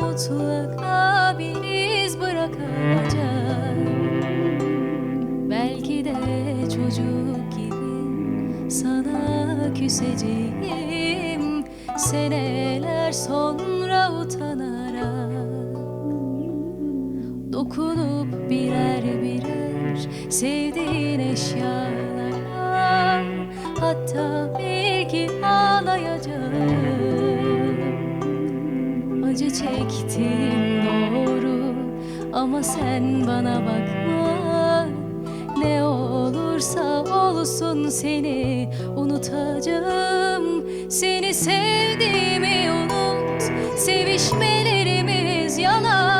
mutlaka bir iz bırakacak Belki de çocuk gibi sana küseceğim. Seneler sonra utanarak Dokunup birer birer sevdiğin eşyalara Hatta belki ağlayacağım Acı çektim doğru. Ama sen bana bakma Ne olursa olsun seni unutacağım. Seni sevdiğimi unut Sevişmelerimiz yalan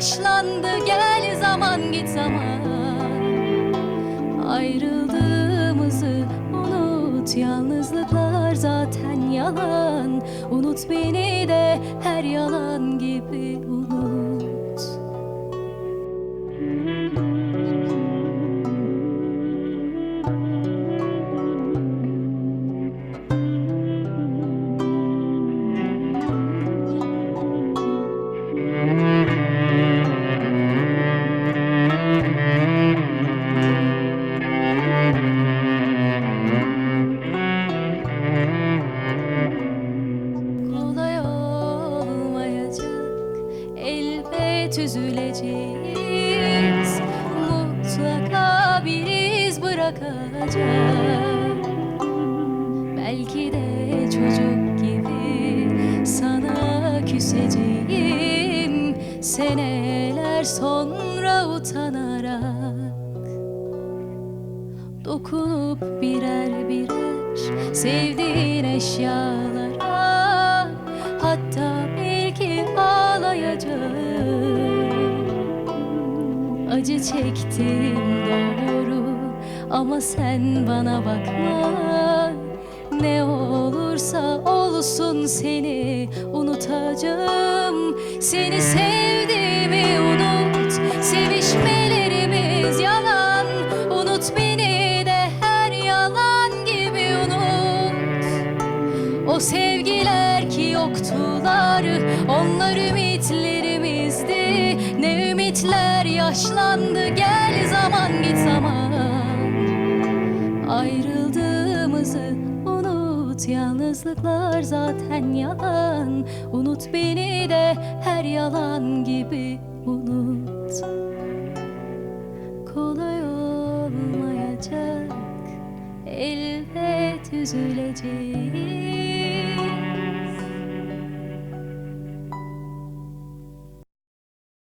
yaşlandı Gel zaman git zaman. Ayrıldığımızı unut Yalnızlıklar zaten yalan. Unut beni de her yalan gibi unut Elbet üzüleceğiz. Mutlaka bir iz bırakacak. Belki de çocuk gibi sana küseceğim. Seneler sonra utanarak Dokunup birer birer sevdiğin eşyalara Hatta belki ağlayacağım Acı çektim doğru ama sen bana bakma. Ne olursa olsun seni unutacağım. Seni sevdiğimi unut Sevişmelerimiz yalan. Unut beni de her yalan gibi unut. O sevgiler ki yoktular Onlar ümitlerimizdi. Ne ümitler yaşlandı Gel zaman git zaman. Ayrıldığımızı unut Yalnızlıklar zaten yalan. Unut beni de her yalan gibi unut. Kolay olmayacak Elbet üzüleceğim